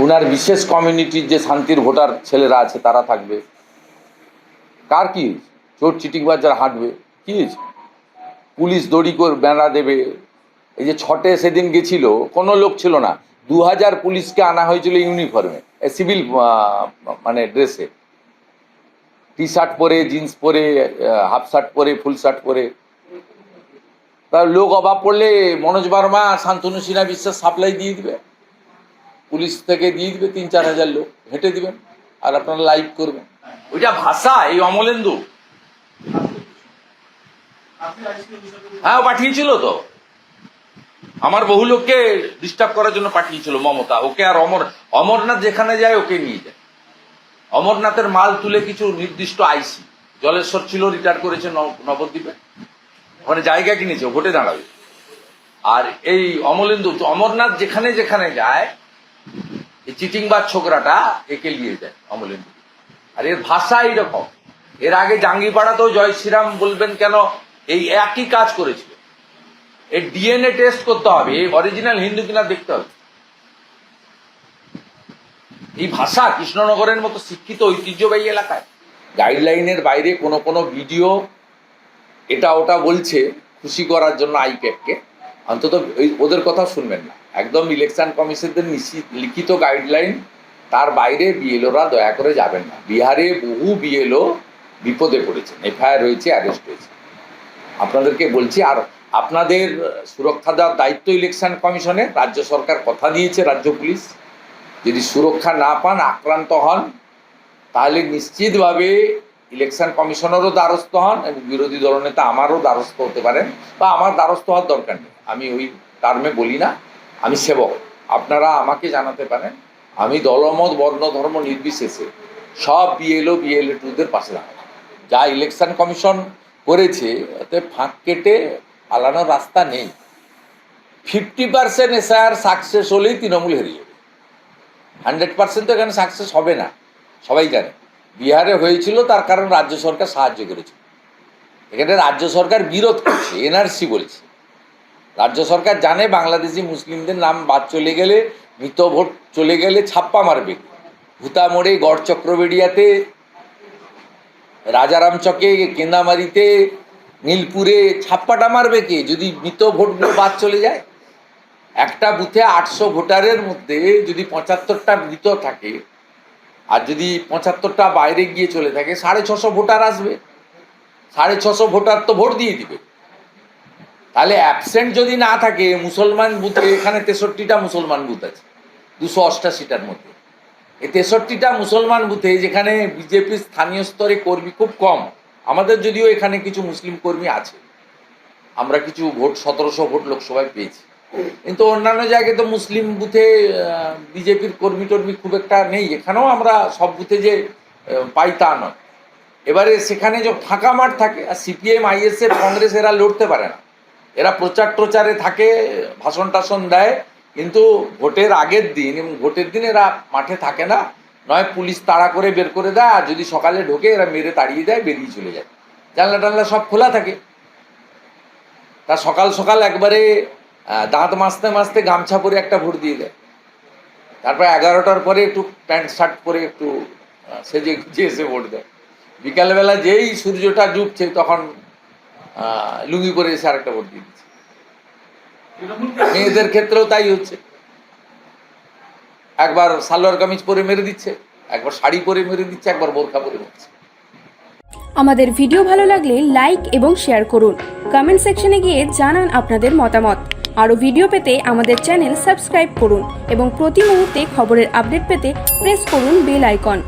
ওনার বিশেষ কমিউনিটির যে শান্তির ভোটার ছেলেরা আছে, তারা থাকবে। কার কি? চোর, চিটিংবাজ যারা হাঁটবে, কি পুলিশ দড়ি করে বেড়া দেবে। এই যে ছটে সেদিন গেছিল, কোনো লোক ছিল না। দু হাজার পুলিশকে আনা হয়েছিল ইউনিফর্মে সিভিল মানে ড্রেসে টি শার্ট পরে জিন্স পরে হাফ শার্ট পরে ফুল শার্ট পরে। তার লোক অভাব পড়লে মনোজ বর্মা, শান্তনু সিনহা বিশ্বাস সাপ্লাই দিয়ে দিবে। পুলিশ থেকে দিয়ে দিবে তিন, চার হাজার লোক। হেঁটে দিবেন আর আপনারা লাইভ করবেন। ওইটা ভাষা, এই অমলেন্দু। হ্যাঁ পাঠিয়েছিল তো। আমার বহু লোককে ডিস্টার্ব করার জন্য পাঠিয়েছিল মমতা। ওকে আর অমর, অমরনাথ যেখানে যায়, ওকে নিয়ে যায়। অমরনাথের মাল তুলে কিছু নির্দিষ্ট আইসি। জলেশ্বর ছিল রিটায়ার করেছে নব- নবদ্বীপে। ওখানে জায়গা কিনেছে ভোটে দাঁড়াবে। আর এই অমলেন্দু, অমরনাথ যেখানে যেখানে যায় এই চিটিংবাজ ছোকরাটা একে নিয়ে যায় অমলেন্দু আর এর ভাষা এইরকম। এর আগে জাঙ্গিপাড়াতেও জয় শ্রীরাম বলবেন কেন? এই একই কাজ করেছিল। এর ডিএনএ টেস্ট করতে হবে অরিজিনাল হিন্দু কিনা দেখতে হবে। এই ভাষা কৃষ্ণনগরের মতো শিক্ষিত ঐতিহ্যবাহী এলাকায়। গাইডলাইনের বাইরে কোনো কোনো ভিডিও এটা ওটা বলছে খুশি করার জন্য আইপ্যাককে অন্তত ওদের কথা শুনবেন না। একদম ইলেকশন কমিশনদের লিখিত গাইডলাইন তার বাইরে বিএলওরা দয়া করে যাবেন না। বিহারে বহু বিএলও বিপদে পড়েছেন, এফআইআর হয়েছে অ্যারেস্ট হয়েছে। আপনাদেরকে বলছি, আর আপনাদের সুরক্ষা দেওয়ার দায়িত্ব ইলেকশন কমিশনের রাজ্য সরকার কথা দিয়েছে রাজ্য পুলিশ। যদি সুরক্ষা না পান, আক্রান্ত হন, তাহলে নিশ্চিতভাবে ইলেকশন কমিশনেরও দ্বারস্থ হন এবং বিরোধী দলনেতা আমারও দ্বারস্থ হতে পারেন বা আমার দ্বারস্থ হওয়ার দরকার নেই। আমি ওই টার্মে বলি না। আমি সেবক। আপনারা আমাকে জানাতে পারেন, আমি দলমত, বর্ণ, ধর্ম নির্বিশেষে সব বিএলও বিএলএ টুদের পাশে দাঁড়াবো। যা ইলেকশন কমিশন করেছে, এতে ফাঁক কেটে পালানোর রাস্তা নেই। ফিফটি পার্সেন্ট এসআর সাকসেস হলেই তৃণমূল হেরে যাবে। হান্ড্রেড পার্সেন্ট তো এখানে সাকসেস হবে না, সবাই জানে। বিহারে হয়েছিল, তার কারণ রাজ্য সরকার সাহায্য করেছে। এখানে রাজ্য সরকার বিরোধ করছে এনআরসি বলছে। রাজ্য সরকার জানে বাংলাদেশি মুসলিমদের নাম বাদ চলে গেলে, মৃত ভোট চলে গেলে ছাপ্পা মারবে। ভূতামোড়ে গড় চক্রবেড়িয়াতে রাজারাম চকে কেন্দামারিতে, নীলপুরে ছাপ্পাটা মারবে কে? যদি মৃত ভোটগুলো বাদ চলে যায়? একটা বুথে আটশো ভোটারের মধ্যে যদি পঁচাত্তরটা মৃত থাকে, আর যদি পঁচাত্তরটা বাইরে গিয়ে চলে থাকে, সাড়ে ছশো ভোটার আসবে। সাড়ে ছশো ভোটার তো ভোট দিয়ে দিবে। তাহলে অ্যাবসেন্ট যদি না থাকে, মুসলমান বুথে, এখানে তেষট্টিটা মুসলমান বুথ আছে, দুশো অষ্টাশিটার মধ্যে। এই তেষট্টিটা মুসলমান বুথে যেখানে বিজেপির স্থানীয় স্তরে কর্মী খুব কম, আমাদের যদিও এখানে কিছু মুসলিম কর্মী আছে। আমরা কিছু ভোট, সতেরোশো ভোট লোকসভায় পেয়েছি। কিন্তু অন্যান্য জায়গায় তো মুসলিম বুথে বিজেপির কর্মী টর্মী খুব একটা নেই। এখানেও আমরা সব বুথে যে পাই তা নয়। এবারে সেখানে যে ফাঁকা মাঠ থাকে, আর সিপিএম, আইএসএফ, কংগ্রেস এরা লড়তে পারে না। এরা প্রচার প্রচারে থাকে, ভাষণ টাষণ দেয়, কিন্তু ভোটের আগের দিন এবং ভোটের দিন এরা মাঠে থাকে না। নয়, পুলিশ তাড়া করে বের করে দেয়, আর যদি সকালে ঢোকে এরা মেরে তাড়িয়ে দেয়, বেরিয়ে চলে যায়। জানলা টানলা সব খোলা থাকে। তা সকাল সকাল একবারে দাঁত মাজতে মাজতে গামছা পরে একটা ভোট দিয়ে দেয়। তারপর এগারোটার পরে একটু প্যান্ট, শার্ট পরে একটু সেজে গুজে এসে ভোট দেয়। বিকালবেলা যেই সূর্যটা ডুবছে তখন লুঙ্গি পরে এসে আরেকটা ভোট দিয়ে দিচ্ছে। মেয়েদের ক্ষেত্রেও তাই হচ্ছে। একবার সালোয়ার কামিজ পরে মেরে দিচ্ছে একবার শাড়ি পরে মেরে দিচ্ছে একবার বোরখা পরে মারছে আমাদের ভিডিও ভালো লাগলে লাইক এবং শেয়ার করুন। কমেন্ট সেকশনে গিয়ে জানান আপনাদের মতামত। আরও ভিডিও পেতে আমাদের চ্যানেল সাবস্ক্রাইব করুন এবং প্রতি মুহূর্তে খবরের আপডেট পেতে প্রেস করুন বেল আইকন।